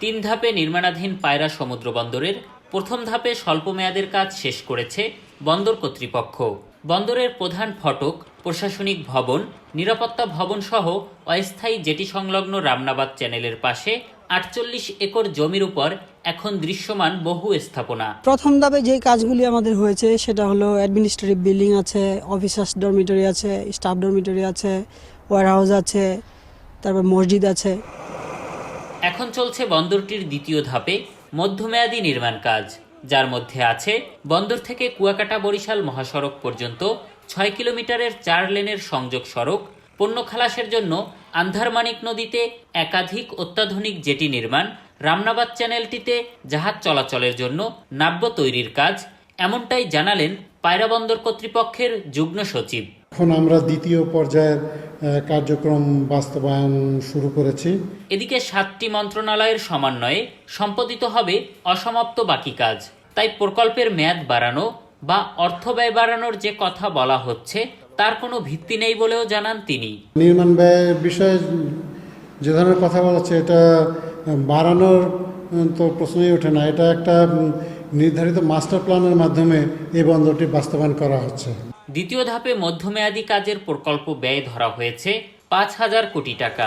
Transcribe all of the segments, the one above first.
তিন ধাপে নির্মাণাধীন পায়রা সমুদ্র বন্দরের প্রথম ধাপে স্বল্প মেয়াদের কাজ শেষ করেছে বন্দর কর্তৃপক্ষ। বন্দরের প্রধান ফটক, প্রশাসনিক ভবন, নিরাপত্তা ভবন সহ অস্থায়ী জেটি সংলগ্ন রামনাবাদ চ্যানেলের পাশে আটচল্লিশ একর জমির উপর এখন দৃশ্যমান বহু স্থাপনা। প্রথম ধাপে যে কাজগুলি আমাদের হয়েছে সেটা হলো অ্যাডমিনিস্ট্রেটিভ বিল্ডিং আছে অফিসার্স ডরমিটরি আছে স্টাফ ডরমিটরি আছে ওয়ার হাউস আছে, তারপর মসজিদ আছে। এখন চলছে বন্দরটির দ্বিতীয় ধাপে মধ্যমেয়াদী নির্মাণ কাজ, যার মধ্যে আছে বন্দর থেকে কুয়াকাটা বরিশাল মহাসড়ক পর্যন্ত ছয় কিলোমিটারের চার লেনের সংযোগ সড়ক, পণ্য খালাসের জন্য আন্ধারমানিক নদীতে একাধিক অত্যাধুনিক জেটি নির্মাণ, রামনাবাদ চ্যানেলটিতে জাহাজ চলাচলের জন্য নাব্য তৈরির কাজ, এমনটাই জানালেন পায়রা বন্দর কর্তৃপক্ষের যুগ্ম সচিব। এখন আমরা দ্বিতীয় পর্যায়ের কার্যক্রম বাস্তবায়ন শুরু করেছি। এদিকে সাতটি মন্ত্রণালয়ের সমন্বয়ে সম্পাদিত হবে অসমাপ্ত বাকি কাজ। তাই প্রকল্পের মেয়াদ বাড়ানো বা অর্থ ব্যয় বাড়ানোর যে কথা বলা হচ্ছে তার কোনো ভিত্তি নেই বলেও জানান তিনি। নির্মাণ ব্যয়ের বিষয়ে যে ধরনের কথা বলা হচ্ছে এটা বাড়ানোর তো প্রশ্নই ওঠে না। এটা একটা নির্ধারিত মাস্টার প্ল্যানের মাধ্যমে এই বন্দরটি বাস্তবায়ন করা হচ্ছে। দ্বিতীয় ধাপে মধ্যমেয়াদী কাজের প্রকল্প ব্যয় ধরা হয়েছে পাঁচ হাজার কোটি টাকা।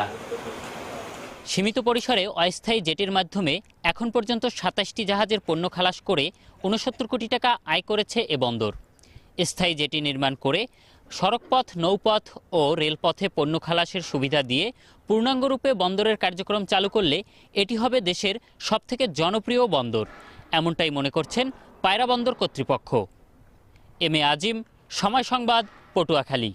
সীমিত পরিসরে অস্থায়ী জেটের মাধ্যমে এখন পর্যন্ত সাতাশটি জাহাজের পণ্য খালাস করে উনসত্তর কোটি টাকা আয় করেছে এ বন্দর। স্থায়ী জেটি নির্মাণ করে সড়কপথ, নৌপথ ও রেলপথে পণ্য খালাসের সুবিধা দিয়ে পূর্ণাঙ্গরূপে বন্দরের কার্যক্রম চালু করলে এটি হবে দেশের সবথেকে জনপ্রিয় বন্দর। এমনটাই মনে করছেন পায়রা বন্দর কর্তৃপক্ষ। এম এ আজিম, সময় সংবাদ, পটুয়াখালী।